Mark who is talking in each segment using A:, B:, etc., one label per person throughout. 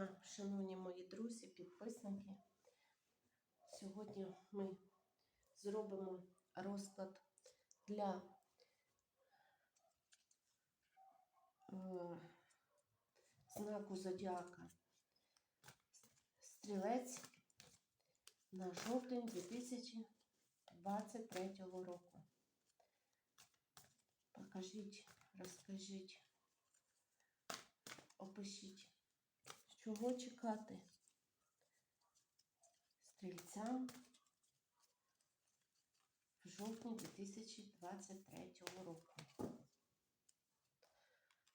A: дня, шановні мої друзі, підписники. Сьогодні ми зробимо розклад для е, знаку зодіака Стрілець на жовтень 2023 року. Покажіть, розкажіть, опишіть. Чого чекати? Стрільцям в жовтні 2023 року?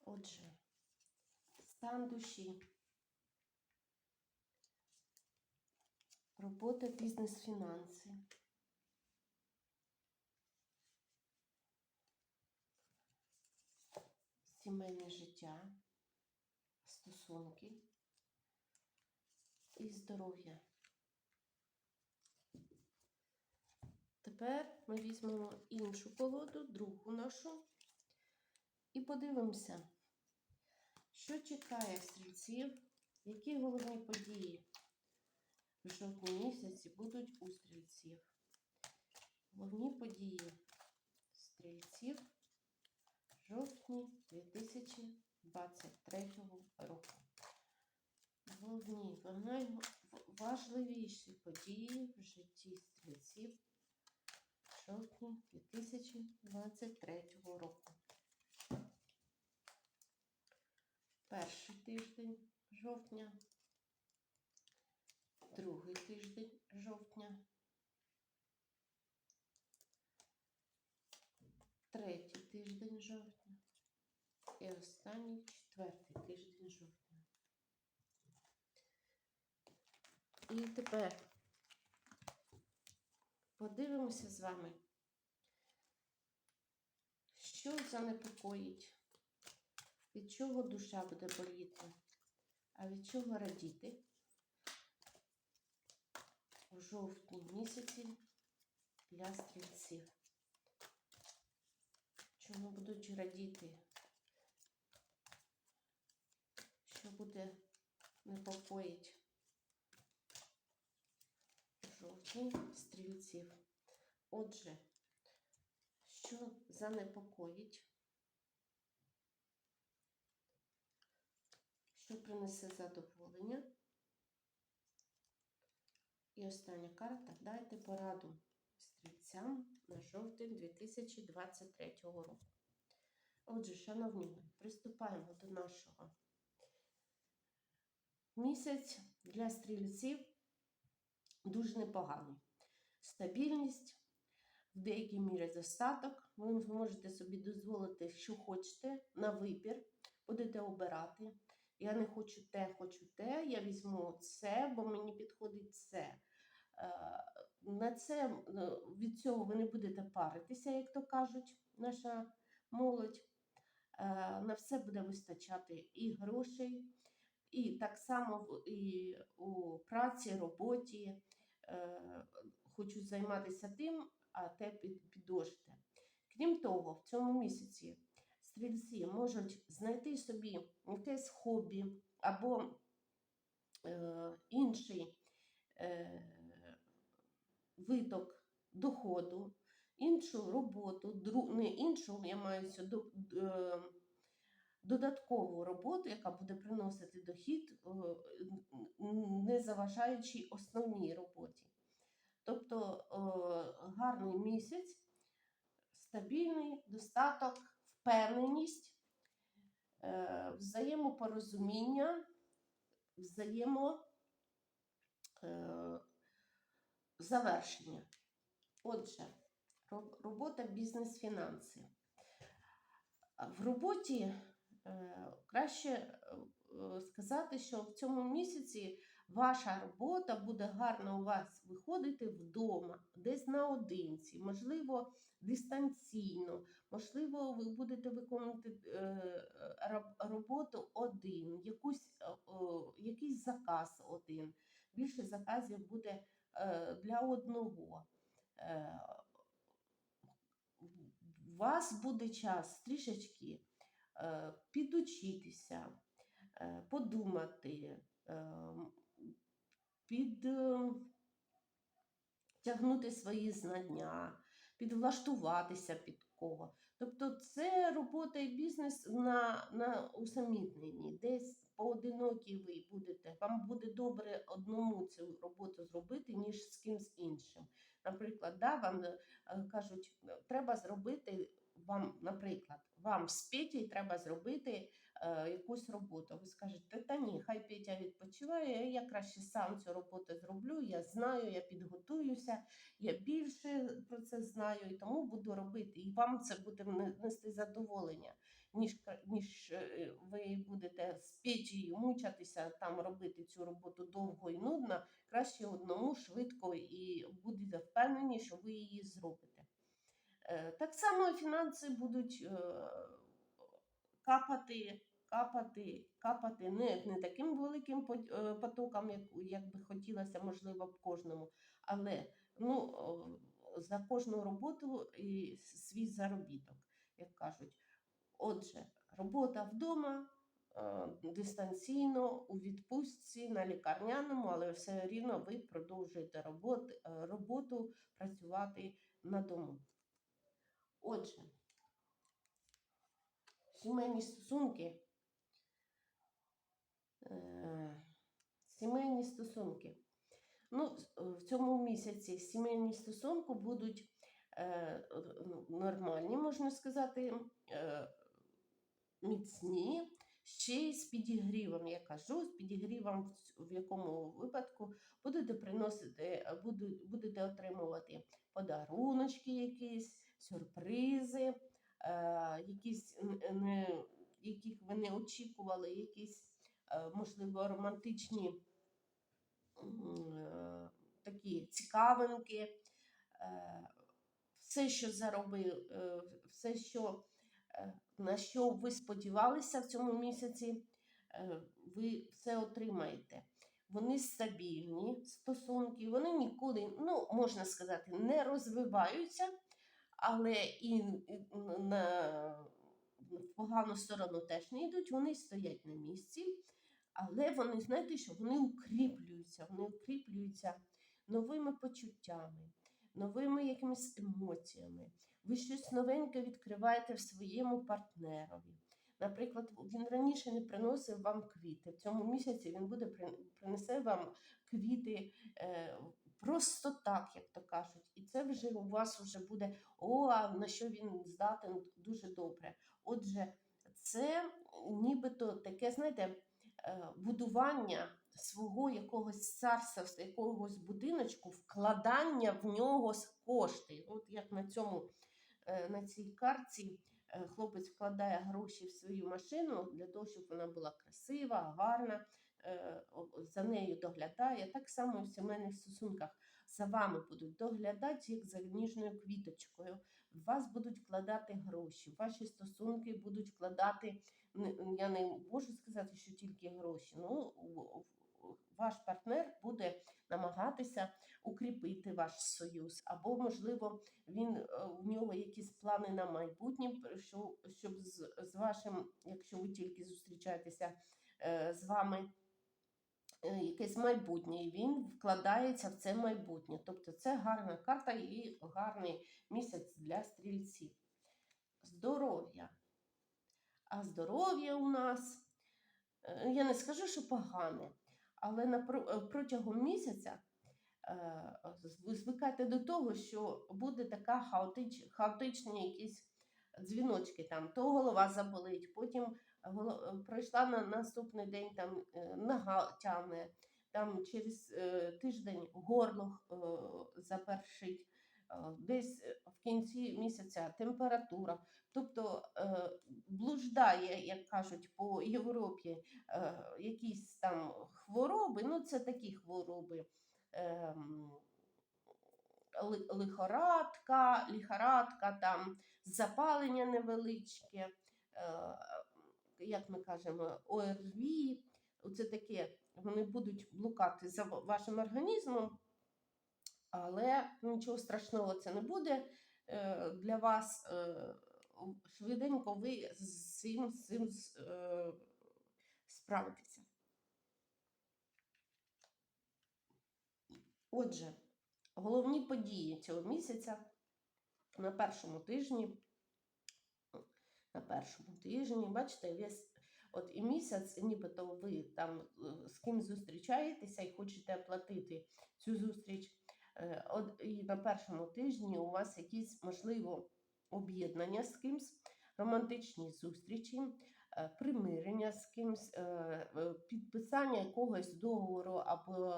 A: Отже, стан душі, робота, бізнес, фінанси, сімейне життя, стосунки і здоров'я. Тепер ми візьмемо іншу колоду, другу нашу, і подивимося, що чекає стрільців, які головні події в жовтні місяці будуть у стрільців. Головні події стрільців жовтні 2023 року головні, найважливіші події в житті стрільців жовтні 2023 року. Перший тиждень жовтня, другий тиждень жовтня, третій тиждень жовтня і останній четвертий тиждень жовтня. І тепер подивимося з вами, що занепокоїть, від чого душа буде боліти, а від чого радіти у жовтні місяці для стрільців. Чому будуть радіти? Що буде непокоїть? Жовтні стрільців. Отже, що занепокоїть, що принесе задоволення. І остання карта дайте пораду стрільцям на жовтень 2023 року. Отже, шановні приступаємо до нашого місяць для стрільців дуже непоганий. Стабільність, в деякій мірі достаток. Ви можете собі дозволити, що хочете, на вибір, будете обирати. Я не хочу те, хочу те, я візьму це, бо мені підходить це. Е, на це від цього ви не будете паритися, як то кажуть, наша молодь. Е, на все буде вистачати і грошей, і так само і у праці, роботі, Е, хочуть займатися тим, а те підожте. Крім того, в цьому місяці стрільці можуть знайти собі якесь хобі або е, інший е, виток доходу, іншу роботу, дру, не іншу, я маю до, е, додаткову роботу, яка буде приносити дохід, е, не заважаючи основній роботі. Тобто е, гарний місяць, стабільний достаток, впевненість, е, взаємопорозуміння, взаємозавершення. Отже, робота бізнес-фінанси. В роботі Е, краще е, сказати, що в цьому місяці ваша робота буде гарно у вас виходити вдома, десь наодинці, можливо, дистанційно, можливо, ви будете виконувати е, роботу один, якусь, якийсь заказ один. Більше заказів буде для одного. У вас буде час трішечки Е, підучитися, е, подумати, е, під, е, тягнути свої знання, підвлаштуватися під кого. Тобто це робота і бізнес на, на усамітненні. Десь поодинокі ви будете. Вам буде добре одному цю роботу зробити, ніж з кимсь іншим. Наприклад, да, вам е, кажуть, треба зробити вам, наприклад, вам з Петєю треба зробити е, якусь роботу. Ви скажете, та ні, хай Петя відпочиває, я краще сам цю роботу зроблю, я знаю, я підготуюся, я більше про це знаю і тому буду робити. І вам це буде нести задоволення, ніж, ніж е, ви будете з Петєю мучатися, там робити цю роботу довго і нудно, краще одному швидко і будете впевнені, що ви її зробите. Е, Так само фінанси будуть е, капати, капати, капати не, не таким великим е, потоком, як, як би хотілося, можливо, б кожному, але ну, за кожну роботу і свій заробіток, як кажуть. Отже, робота вдома. е, Дистанційно у відпустці на лікарняному, але все рівно ви продовжуєте роботи, е, роботу працювати на дому. Отже, сімейні стосунки. Е, Сімейні стосунки. Ну, в цьому місяці сімейні стосунки будуть е, нормальні, можна сказати, е, міцні, ще й з підігрівом. Я кажу, з підігрівом, в якому випадку будете приносити, будете отримувати подаруночки якісь, сюрпризи, е, якісь, не, яких ви не очікували, якісь, е, можливо, романтичні е, такі цікавинки. Все, що заробив, все, що, на що ви сподівалися в цьому місяці, ви все отримаєте. Вони стабільні стосунки, вони нікуди, ну, можна сказати, не розвиваються, але і на в погану сторону теж не йдуть, вони стоять на місці, але вони, знаєте, що вони укріплюються, вони укріплюються новими почуттями, новими якимись емоціями. Ви щось новеньке відкриваєте в своєму партнерові. Наприклад, він раніше не приносив вам квіти. В цьому місяці він буде при- принесе вам квіти е, просто так, як то кажуть. І це вже у вас вже буде о, на що він здатен дуже добре. Отже, це нібито таке, знаєте, е, будування свого якогось царства, якогось будиночку, вкладання в нього кошти. От як на цьому е, на цій картці е, хлопець вкладає гроші в свою машину для того, щоб вона була красива, гарна, за нею доглядає. Так само в сімейних стосунках за вами будуть доглядати, як за ніжною квіточкою. В вас будуть вкладати гроші, ваші стосунки будуть вкладати. Я не можу сказати, що тільки гроші. Ну, у- у- ваш партнер буде намагатися укріпити ваш союз, або, можливо, він е, в нього якісь плани на майбутнє, щоб з, з вашим, якщо ви тільки зустрічаєтеся е, з вами. Е, Якесь майбутнє, і він вкладається в це майбутнє. Тобто це гарна карта і гарний місяць для стрільців. Здоров'я. А здоров'я у нас, е, я не скажу, що погане, але е, протягом місяця ви звикайте до того, що буде така хаотич, хаотичні якісь дзвіночки. Там то голова заболить, потім пройшла на наступний день там е, нога тягне, там через е, тиждень горло е, запершить. Десь в кінці місяця температура, тобто блуждає, як кажуть, по Європі якісь там хвороби. Ну, це такі хвороби, ем, лихорадка, лихорадка, там запалення невеличке, як ми кажемо, ОРВІ. Оце таке, вони будуть блукати за вашим організмом, але нічого страшного це не буде е, для вас. е, Швиденько ви з цим, з цим е. Отже, головні події цього місяця на першому тижні. На першому тижні, бачите, весь от і місяць, нібито ви там е, з ким зустрічаєтеся і хочете оплатити цю зустріч. Е, От і на першому тижні у вас якісь, можливо, об'єднання з кимсь, романтичні зустрічі, е, примирення з кимсь, підписання якогось договору або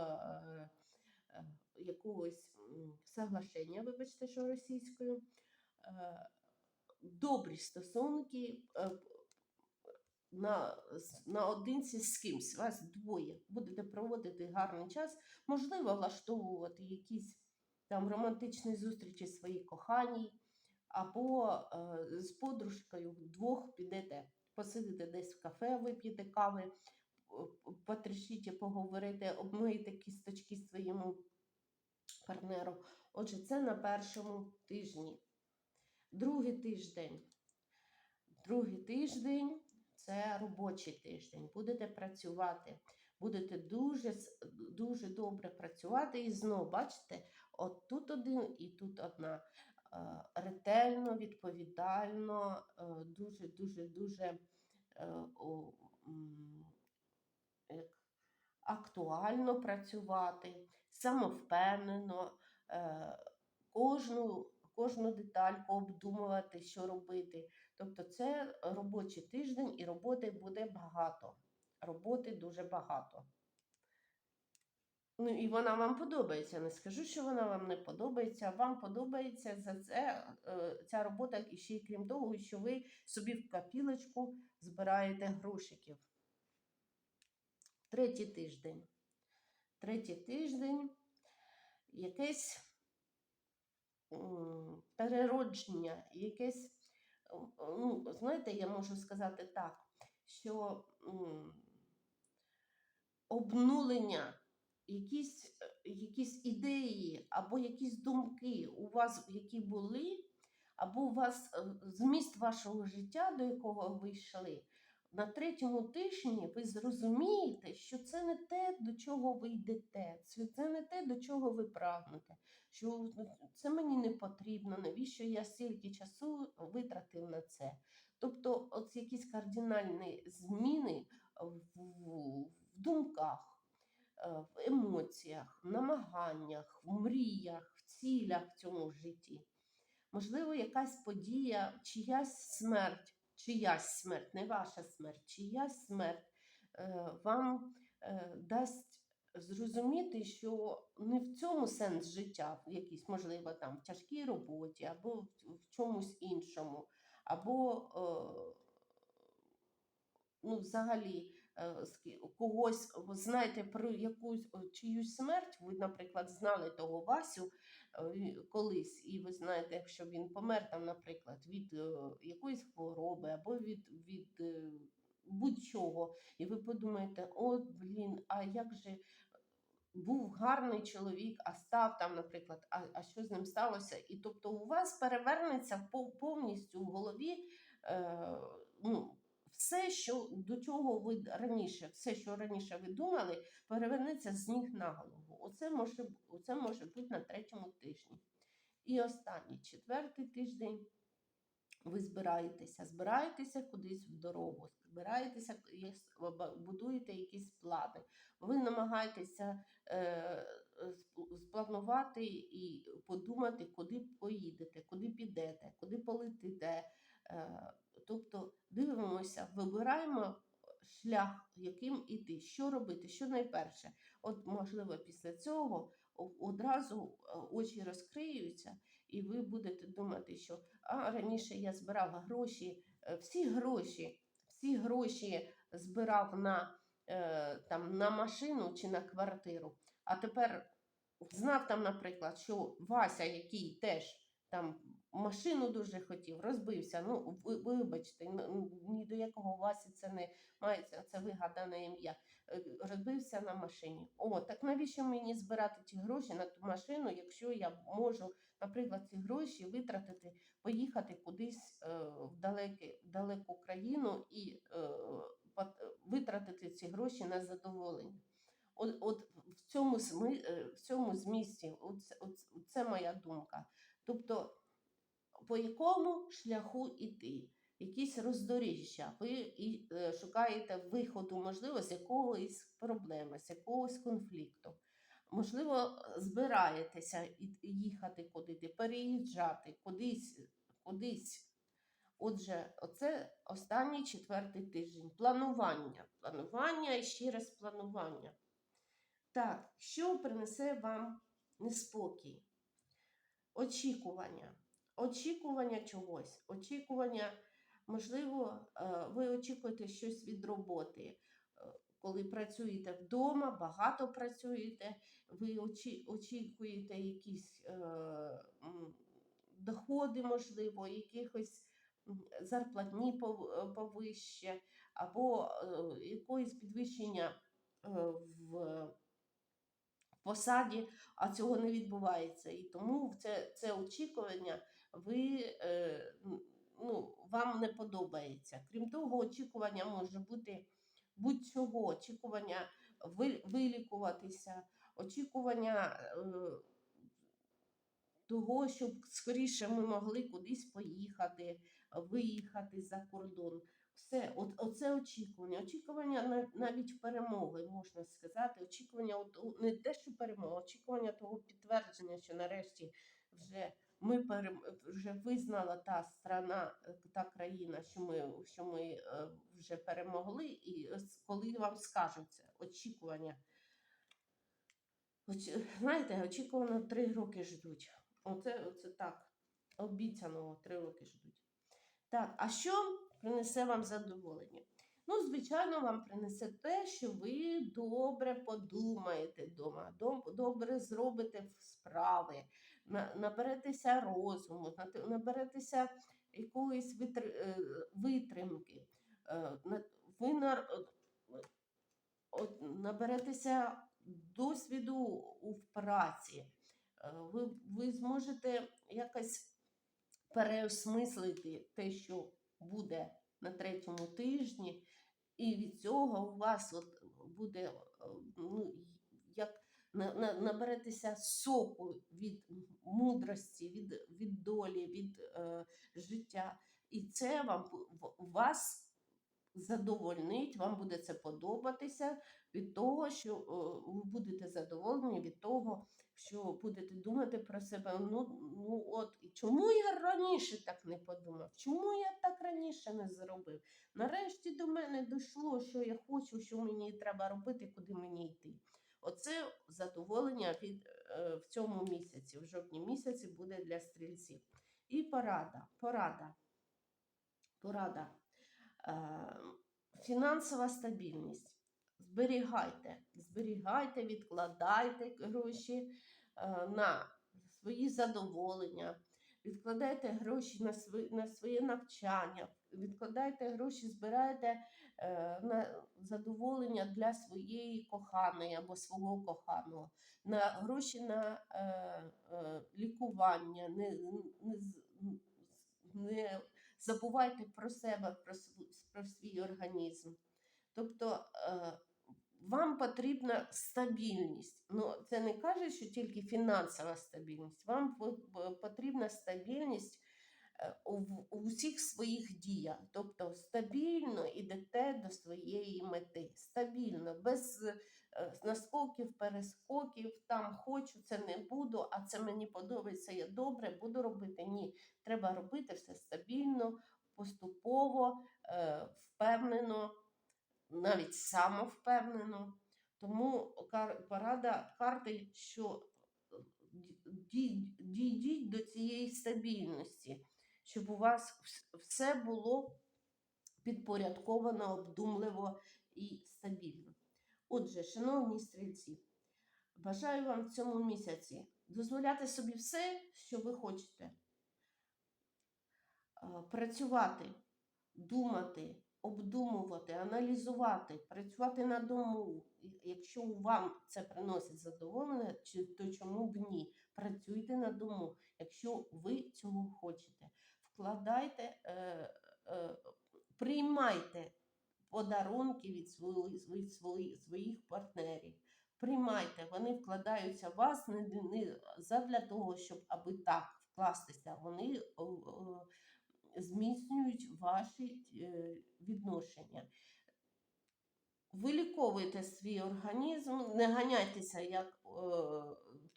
A: якогось соглашення, вибачте, що російською. Добрі стосунки е, на, наодинці з кимсь, вас двоє. Будете проводити гарний час, можливо, влаштовувати якісь там романтичні зустрічі своїй коханій, або е, з подружкою вдвох підете, посидите десь в кафе, вип'єте кави, потрішіть, поговорите, обмиєте кісточки своєму партнеру. Отже, це на першому тижні. Другий тиждень. Другий тиждень це робочий тиждень. Будете працювати, будете дуже, дуже добре працювати. І знову, бачите, от тут один і тут одна. Е, Ретельно, відповідально, е, дуже, дуже, дуже е, актуально працювати, самовпевнено, е, кожну, кожну детальку обдумувати, що робити. Тобто це робочий тиждень і роботи буде багато. Роботи дуже багато. Ну і вона вам подобається. Не скажу, що вона вам не подобається. Вам подобається за це е, ця робота, і ще й крім того, що ви собі в копілочку збираєте грошиків. Третій тиждень. Третій тиждень якесь переродження, якесь, ну, знаєте, я можу сказати так, що обнулення, якісь, якісь ідеї або якісь думки у вас, які були, або у вас е, зміст вашого життя, до якого ви йшли, на третьому тижні ви зрозумієте, що це не те, до чого ви йдете, це не те, до чого ви прагнете, що це мені не потрібно, навіщо я стільки часу витратив на це. Тобто, от якісь кардинальні зміни в, в, думках, е, в емоціях, намаганнях, в мріях, в цілях в цьому житті. Можливо, якась подія, чиясь смерть, чиясь смерть, не ваша смерть, чиясь смерть е, вам е, дасть зрозуміти, що не в цьому сенс життя, в якійсь, можливо, там в тяжкій роботі, або в, в чомусь іншому, або е, ну, взагалі е, когось знаєте про якусь чиюсь смерть. Ви, наприклад, знали того Васю е, колись, і ви знаєте, якщо він помер там, наприклад, від якоїсь хвороби або від, від будь-чого, і ви подумаєте, от блін, а як же. Був гарний чоловік, а став там, наприклад, а, а що з ним сталося? І тобто у вас перевернеться повністю в голові е, ну, все, що до чого ви раніше, все, що раніше ви думали, перевернеться з ніг на голову. Оце може, оце може бути на третьому тижні. І останній, четвертий тиждень. Ви збираєтеся, збираєтеся кудись в дорогу, збираєтеся, будуєте якісь плани. Ви намагаєтеся е, спланувати і подумати, куди поїдете, куди підете, куди полетите. Е, тобто дивимося, вибираємо шлях, яким іти, що робити, що найперше. От, можливо, після цього одразу е, очі розкриються, і ви будете думати, що а раніше я збирав гроші, е, всі гроші, всі гроші збирав на, е, там, на машину чи на квартиру. А тепер знав там, наприклад, що Вася, який теж там машину дуже хотів, розбився. Ну, ви- вибачте, ні до якого Васі це не мається, це вигадане ім'я. Е, Розбився на машині. О, так навіщо мені збирати ті гроші на ту машину, якщо я можу, наприклад, ці гроші витратити, поїхати кудись е, в, далекі, в далеку країну і е, витратити ці гроші на задоволення. От, от в цьому е, в цьому змісті, оце, оце, це моя думка. Тобто, по якому шляху йти? Якісь роздоріжжя, ви і, е, шукаєте виходу, можливо, з якоїсь проблеми, з якогось конфлікту. Можливо, збираєтеся їхати куди, переїжджати, кудись, кудись. Отже, оце останній четвертий тиждень. Планування. Планування і ще раз планування. Так, що принесе вам неспокій? Очікування. Очікування чогось. Очікування, можливо, е, ви очікуєте щось від роботи. Е, Коли працюєте вдома, багато працюєте, ви очі- очікуєте якісь е, доходи, можливо, якихось зарплатні е, повище, або е, якоїсь підвищення е, в посаді, а цього не відбувається. І тому це, це очікування ви, е, ну, вам не подобається. Крім того, очікування може бути будь-чого, очікування ви- вилікуватися, очікування е, того, щоб скоріше ми могли кудись поїхати, виїхати за кордон. Все, от, оце очікування. Очікування на- навіть перемоги, можна сказати. Очікування, от, не те, що перемога, очікування того підтвердження, що нарешті вже ми вже визнала та страна, е, та країна, що ми, що ми е, вже перемогли, і коли вам скажуть це, очікування. Оч... Знаєте, очікувано три роки ждуть. Оце, оце так. Обіцяного три роки ждуть. Так, а що принесе вам задоволення? Ну, звичайно, вам принесе те, що ви добре подумаєте вдома, добре зробите справи, наберетеся розуму, наберетеся якоїсь е, витримки. е, Ви наберетеся досвіду в праці. Е, Ви, ви зможете якось переосмислити те, що буде на третьому тижні, і від цього у вас от буде е, ну, як наберетеся соку від мудрості, від, від долі, від е, життя. І це вам вас задовольнить, вам буде це подобатися від того, що е, ви будете задоволені від того, що будете думати про себе. Ну, ну от чому я раніше так не подумав? Чому я так раніше не зробив? Нарешті до мене дійшло, що я хочу, що мені треба робити, куди мені йти. Оце задоволення від е, в цьому місяці, в жовтні місяці буде для стрільців. І порада, порада, порада. Е, фінансова стабільність. Зберігайте, зберігайте, відкладайте гроші е, на свої задоволення, відкладайте гроші на своє, навчання, відкладайте гроші, збирайте на задоволення для своєї коханої або свого коханого, на гроші на е, е, лікування, не, не, не забувайте про себе, про, св- про свій організм. Тобто е, вам потрібна стабільність. Ну, це не каже, що тільки фінансова стабільність. Вам по- по- потрібна стабільність е, в- у всіх своїх діях. Тобто стабільно йдете до своєї мети. Стабільно, без е, наскоків, перескоків, там хочу, це не буду, а це мені подобається, я добре буду робити. Ні, треба робити все стабільно, поступово, е, впевнено, навіть самовпевнено. Тому порада карти, що е, дійдіть до цієї стабільності, щоб у вас все було підпорядковано, обдумливо і стабільно. Отже, шановні стрільці, бажаю вам в цьому місяці дозволяти собі все, що ви хочете. Працювати, думати, обдумувати, аналізувати, працювати на дому. Якщо вам це приносить задоволення, то чому б ні? Працюйте на дому, якщо ви цього хочете. Вкладайте, е, е, приймайте подарунки від своїх, від своїх, своїх партнерів. Приймайте, вони вкладаються в вас не, не задля того, щоб аби так вкластися. Вони о, о, зміцнюють ваші е, відношення. Виліковуйте свій організм, не ганяйтеся, як е,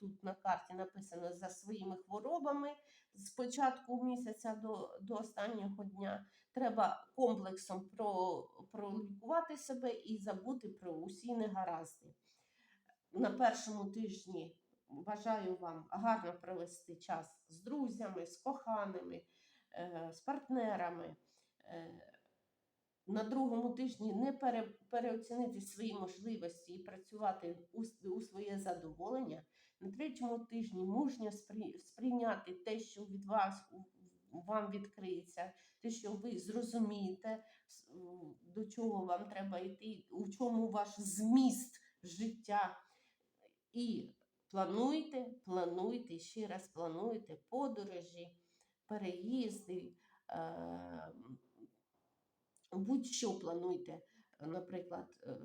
A: тут на карті написано, за своїми хворобами з початку місяця до, до останнього дня. Треба комплексом про, пролікувати себе і забути про усі негаразди. На першому тижні бажаю вам гарно провести час з друзями, з коханими, е, з партнерами. Е, на другому тижні не пере, переоцінити свої можливості і працювати у своє задоволення. На третьому тижні мужньо сприйняти те, що від вас вам відкриється, те, що ви зрозумієте, до чого вам треба йти, у чому ваш зміст життя. І плануйте, плануйте, ще раз плануйте подорожі, переїзди. Е- будь-що плануйте, наприклад, е,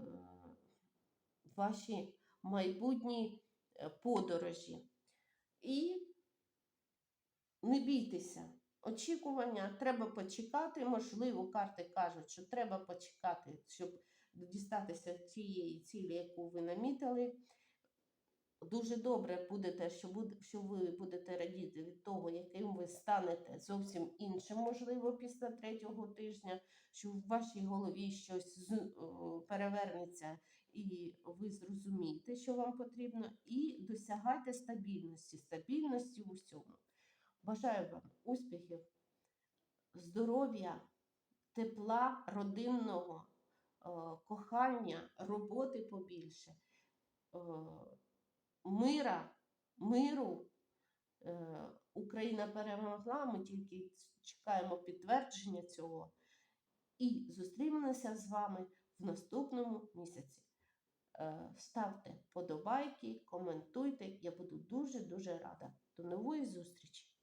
A: ваші майбутні подорожі. І не бійтеся. Очікування треба почекати. Можливо, карти кажуть, що треба почекати, щоб дістатися цієї цілі, яку ви намітили. Дуже добре будете, що, буде, що ви будете радіти від того, яким ви станете зовсім іншим, можливо, після третього тижня, що в вашій голові щось о, перевернеться, і ви зрозумієте, що вам потрібно, і досягайте стабільності, стабільності в усьому. Бажаю вам успіхів, здоров'я, тепла, родинного, е, кохання, роботи побільше. Мира, миру. Е, Україна перемогла, ми тільки чекаємо підтвердження цього. І зустрінемося з вами в наступному місяці. Е, Ставте подобайки, коментуйте. Я буду дуже-дуже рада. До нової зустрічі!